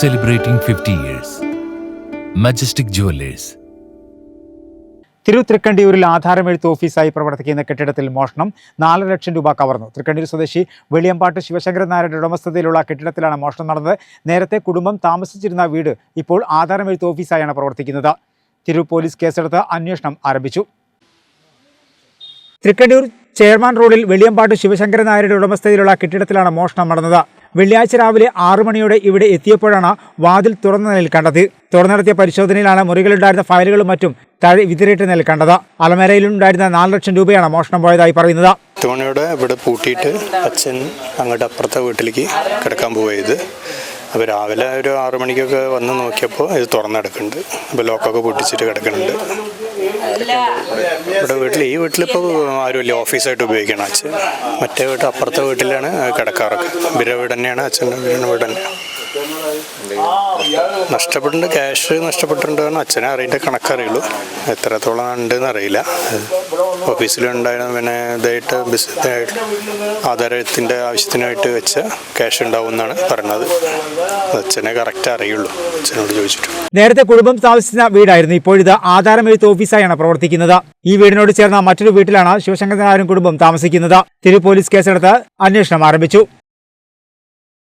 celebrating 50 years. Majestic Jewelers. തിരുത്തൃക്കണ്ടിയൂരിൽ ആധാരമെഴുത്ത് ഓഫീസായി പ്രവർത്തിക്കുന്ന കെട്ടിടത്തിൽ മോഷണം നാല് ലക്ഷം രൂപ കവർന്നു. തൃക്കണ്ടിയൂർ സ്വദേശി വെളിയമ്പാട്ട് ശിവശങ്കരൻ നായരുടെ ഉടമസ്ഥതയിലുള്ള കെട്ടിടത്തിലാണ് മോഷണം നടന്നത്. നേരത്തെ കുടുംബം താമസിച്ചിരുന്ന വീട് ഇപ്പോൾ ആധാരമെഴുത്ത് ഓഫീസായാണ് പ്രവർത്തിക്കുന്നത്. തിരു പോലീസ് കേസെടുത്ത് അന്വേഷണം ആരംഭിച്ചു. തൃക്കണ്ടിയൂർ ചെയർമാൻ റോഡിൽ വെളിയമ്പാട്ട് ശിവശങ്കരൻ നായരുടെ ഉടമസ്ഥതയിലുള്ള കെട്ടിടത്തിലാണ് മോഷണം നടന്നത്. വെള്ളിയാഴ്ച രാവിലെ ആറു മണിയോടെ ഇവിടെ എത്തിയപ്പോഴാണ് വാതിൽ തുറന്ന നിലയിൽ കണ്ടത്. തുറന്നു നടത്തിയ പരിശോധനയിലാണ് മുറികളിലുണ്ടായിരുന്ന ഫയലുകളും മറ്റും താഴെ വിതിറിയിട്ട് നിലയിൽ കണ്ടത്. അലമേരയിലുണ്ടായിരുന്ന നാല് ലക്ഷം രൂപയാണ് മോഷണം പോയതായി പറയുന്നത്. തോണിയുടെ ഇവിടെ പൂട്ടിയിട്ട് അച്ഛൻ അങ്ങോട്ട് അപ്പുറത്തെ വീട്ടിലേക്ക് കിടക്കാൻ പോയത്. അപ്പോൾ രാവിലെ ഒരു ആറു മണിക്കൊക്കെ വന്ന് നോക്കിയപ്പോൾ ഇത് തുറന്നെടുക്കുന്നുണ്ട് അപ്പോൾ ലോക്കൊക്കെ പൊട്ടിച്ചിട്ട് കിടക്കുന്നുണ്ട്. ഇവിടെ വീട്ടിൽ ഈ വീട്ടിലിപ്പോൾ ആരുമില്ല ഓഫീസായിട്ട് ഉപയോഗിക്കണം അച്ഛൻ. മറ്റേ വീട്ട് അപ്പുറത്തെ വീട്ടിലാണ് കിടക്കാറൊക്കെ. ബിര വീട് തന്നെയാണ് അച്ഛന്റെ വീട് നഷ്ടപ്പെട്ടിട്ടുണ്ട്. ക്യാഷ് നഷ്ടപ്പെട്ടിട്ടുണ്ട് എന്ന് അച്ഛനെ അറിയിട്ട് കണക്കറിയുള്ളൂ. എത്രത്തോളം ഉണ്ടെന്ന് അറിയില്ല. ഓഫീസിലുണ്ടായിരുന്ന പിന്നെ ഇതായിട്ട് ബിസിനസ് ആധാരത്തിന്റെ ആവശ്യത്തിനായിട്ട് വെച്ച ക്യാഷ് ഉണ്ടാവും എന്നാണ് പറഞ്ഞത്. അച്ഛനെ കറക്റ്റ് അറിയുള്ളൂ. അച്ഛനോട് ചോദിച്ചിട്ട്. നേരത്തെ കുടുംബം താമസിച്ച വീടായിരുന്നു. ഇപ്പോഴിത് ആധാരമെഴുത്ത് ഓഫീസായാണ് പ്രവർത്തിക്കുന്നത്. ഈ വീടിനോട് ചേർന്ന മറ്റൊരു വീട്ടിലാണ് ശിവശങ്കരൻ നായരും കുടുംബം താമസിക്കുന്നത്. തിരു പോലീസ് കേസെടുത്ത് അന്വേഷണം ആരംഭിച്ചു.